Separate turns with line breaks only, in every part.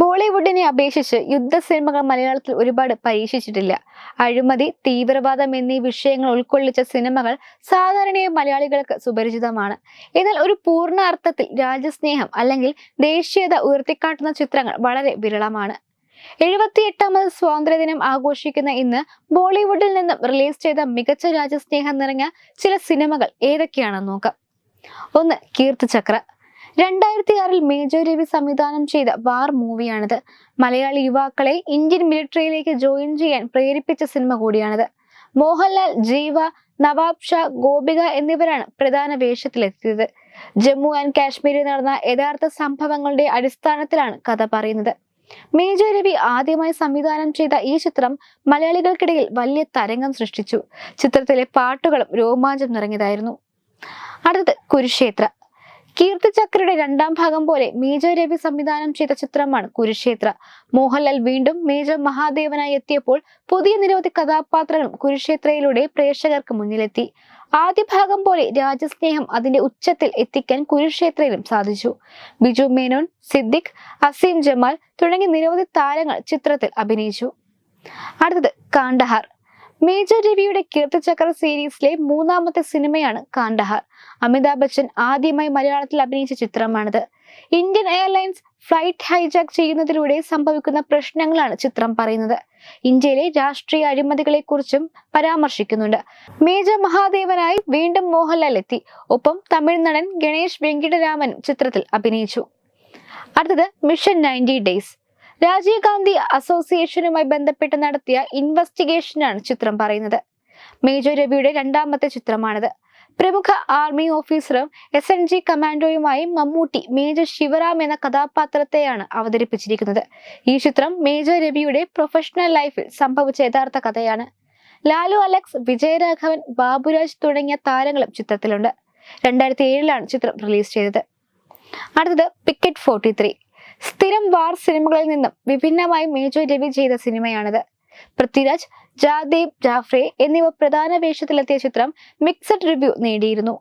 ബോളിവുഡിനെ അപേക്ഷിച്ച് യുദ്ധ സിനിമകൾ മലയാളത്തിൽ ഒരുപാട് പരീക്ഷിച്ചിട്ടില്ല. അഴിമതി തീവ്രവാദം എന്നീ വിഷയങ്ങൾ ഉൾക്കൊള്ളിച്ച സിനിമകൾ സാധാരണയായി മലയാളികൾക്ക് സുപരിചിതമാണ്. എന്നാൽ ഒരു പൂർണ അർത്ഥത്തിൽ രാജ്യസ്നേഹം അല്ലെങ്കിൽ ദേശീയത ഉയർത്തിക്കാട്ടുന്ന ചിത്രങ്ങൾ വളരെ വിരളമാണ്. എഴുപത്തിയെട്ടാമത് സ്വാതന്ത്ര്യദിനം ആഘോഷിക്കുന്ന ഇന്ന് ബോളിവുഡിൽ നിന്നും റിലീസ് ചെയ്ത മികച്ച രാജ്യസ്നേഹം നിറഞ്ഞ ചില സിനിമകൾ ഏതൊക്കെയാണെന്ന് നോക്കാം. ഒന്ന് കീർത്തിചക്ര. രണ്ടായിരത്തി ആറിൽ മേജർ രവി സംവിധാനം ചെയ്ത വാർ മൂവിയാണിത്. മലയാളി യുവാക്കളെ ഇന്ത്യൻ മിലിറ്ററിയിലേക്ക് ജോയിൻ ചെയ്യാൻ പ്രേരിപ്പിച്ച സിനിമ കൂടിയാണിത്. മോഹൻലാൽ ജീവ നവാബ് ഷാ ഗോപിക എന്നിവരാണ് പ്രധാന വേഷത്തിലെത്തിയത്. ജമ്മു ആൻഡ് കാശ്മീരിൽ നടന്ന യഥാർത്ഥ സംഭവങ്ങളുടെ അടിസ്ഥാനത്തിലാണ് കഥ പറയുന്നത്. മേജർ രവി ആദ്യമായി സംവിധാനം ചെയ്ത ഈ ചിത്രം മലയാളികൾക്കിടയിൽ വലിയ തരംഗം സൃഷ്ടിച്ചു. ചിത്രത്തിലെ പാട്ടുകളും രോമാഞ്ചം നിറഞ്ഞതായിരുന്നു. അടുത്തത് കുരുക്ഷേത്ര. കീർത്തിചക്രയുടെ രണ്ടാം ഭാഗം പോലെ മേജർ രവി സംവിധാനം ചെയ്ത ചിത്രമാണ് കുരുക്ഷേത്ര. മോഹൻലാൽ വീണ്ടും മേജർ മഹാദേവനായി എത്തിയപ്പോൾ പുതിയ നിരവധി കഥാപാത്രങ്ങളും കുരുക്ഷേത്രയിലൂടെ പ്രേക്ഷകർക്ക് മുന്നിലെത്തി. ആദ്യ ഭാഗം പോലെ രാജ്യസ്നേഹം അതിന്റെ ഉച്ചത്തിൽ എത്തിക്കാൻ കുരുക്ഷേത്രയിലും സാധിച്ചു. ബിജു മേനോൻ സിദ്ദിഖ് അസീം ജമാൽ തുടങ്ങി നിരവധി താരങ്ങൾ ചിത്രത്തിൽ അഭിനയിച്ചു. അടുത്തത് കാണ്ടഹാർ മേജർ രവിയുടെ കീർത്തിചക്ര സീരീസിലെ മൂന്നാമത്തെ സിനിമയാണ് കാണ്ടഹാർ അമിതാഭ് ബച്ചൻ ആദ്യമായി മലയാളത്തിൽ അഭിനയിച്ച ചിത്രമാണിത്. ഇന്ത്യൻ എയർലൈൻസ് ഫ്ലൈറ്റ് ഹൈജാക്ക് ചെയ്യുന്നതിലൂടെ സംഭവിക്കുന്ന പ്രശ്നങ്ങളാണ് ചിത്രം പറയുന്നത്. ഇന്ത്യയിലെ രാഷ്ട്രീയ അഴിമതികളെ കുറിച്ചും പരാമർശിക്കുന്നുണ്ട്. മേജർ മഹാദേവനായി വീണ്ടും മോഹൻലാൽ എത്തി. ഒപ്പം തമിഴ് നടൻ ഗണേഷ് വെങ്കിടരാമനും ചിത്രത്തിൽ അഭിനയിച്ചു. അടുത്തത് mission ninety days. Rajiv Gandhi അസോസിയേഷനുമായി ബന്ധപ്പെട്ട് നടത്തിയ ഇൻവെസ്റ്റിഗേഷനാണ് ചിത്രം പറയുന്നത്. മേജർ രവിയുടെ രണ്ടാമത്തെ ചിത്രമാണിത്. പ്രമുഖ ആർമി ഓഫീസറും എസ് എൻ ജി കമാൻഡോയുമായി മമ്മൂട്ടി മേജർ ശിവറാം എന്ന കഥാപാത്രത്തെയാണ് അവതരിപ്പിച്ചിരിക്കുന്നത്. ഈ ചിത്രം മേജർ രവിയുടെ പ്രൊഫഷണൽ ലൈഫിൽ സംഭവിച്ച യഥാർത്ഥ കഥയാണ്. ലാലു അലക്സ് വിജയരാഘവൻ ബാബുരാജ് തുടങ്ങിയ താരങ്ങളും ചിത്രത്തിലുണ്ട്. രണ്ടായിരത്തി ഏഴിലാണ് ചിത്രം റിലീസ് ചെയ്തത്. അടുത്തത് പിക്കറ്റ് ഫോർട്ടി സ്ഥിരം വാർ സിനിമകളിൽ നിന്നും വിഭിന്നമായി മേജർ രവി ചെയ്ത സിനിമയാണിത്. പൃഥ്വിരാജ് ജാദേബ് ജാഫ്രെ എന്നിവ പ്രധാന വേഷത്തിലെത്തിയ ചിത്രം മിക്സഡ് റിവ്യൂ നേടിയിരുന്നു.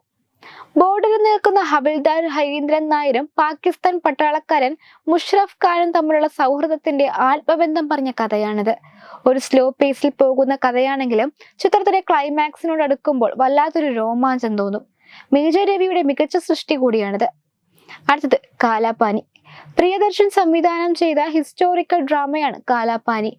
ബോർഡിൽ നിൽക്കുന്ന ഹവിൽദാർ ഹരീന്ദ്രൻ നായരും പാകിസ്ഥാൻ പട്ടാളക്കാരൻ മുഷറഫ് ഖാനും തമ്മിലുള്ള സൗഹൃദത്തിന്റെ ആത്മബന്ധം പറഞ്ഞ കഥയാണിത്. ഒരു സ്ലോ പേസിൽ പോകുന്ന കഥയാണെങ്കിലും ചിത്രത്തിലെ ക്ലൈമാക്സിനോട് അടുക്കുമ്പോൾ വല്ലാത്തൊരു രോമാഞ്ചം തോന്നും. മേജർ രവിയുടെ മികച്ച സൃഷ്ടി കൂടിയാണിത്. അടുത്തത് കാലാപാനി പ്രിയദർശൻ സംവിധാനം ചെയ്ത ഹിസ്റ്റോറിക്കൽ ഡ്രാമയാണ് കാലാപാനി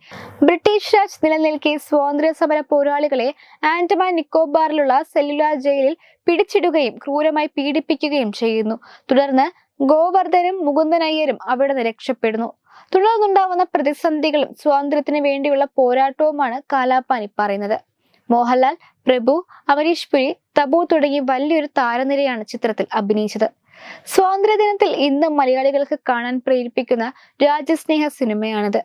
ബ്രിട്ടീഷ് രാജ് നിലനിൽക്കെ സ്വാതന്ത്ര്യ സമര പോരാളികളെ ആൻഡമാൻ നിക്കോബാറിലുള്ള സെല്ലുലാർ ജയിലിൽ പിടിച്ചിടുകയും ക്രൂരമായി പീഡിപ്പിക്കുകയും ചെയ്യുന്നു. തുടർന്ന് ഗോവർദ്ധനും മുകുന്ദനയ്യരും അവിടെ നിന്ന് രക്ഷപ്പെടുന്നു. തുടർന്നുണ്ടാവുന്ന പ്രതിസന്ധികളും സ്വാതന്ത്ര്യത്തിന് വേണ്ടിയുള്ള പോരാട്ടവുമാണ് കാലാപാനി പറയുന്നത്. മോഹൻലാൽ പ്രഭു അമരീഷ് പുരി തബു തുടങ്ങി വലിയൊരു താരനിരയാണ് ചിത്രത്തിൽ അഭിനയിച്ചത്. സ്വാതന്ത്ര്യദിനത്തിൽ ഇന്ന് മലയാളികൾക്ക് കാണാൻ പ്രേരിപ്പിക്കുന്ന രാജ്യസ്നേഹ സിനിമയാണിത്.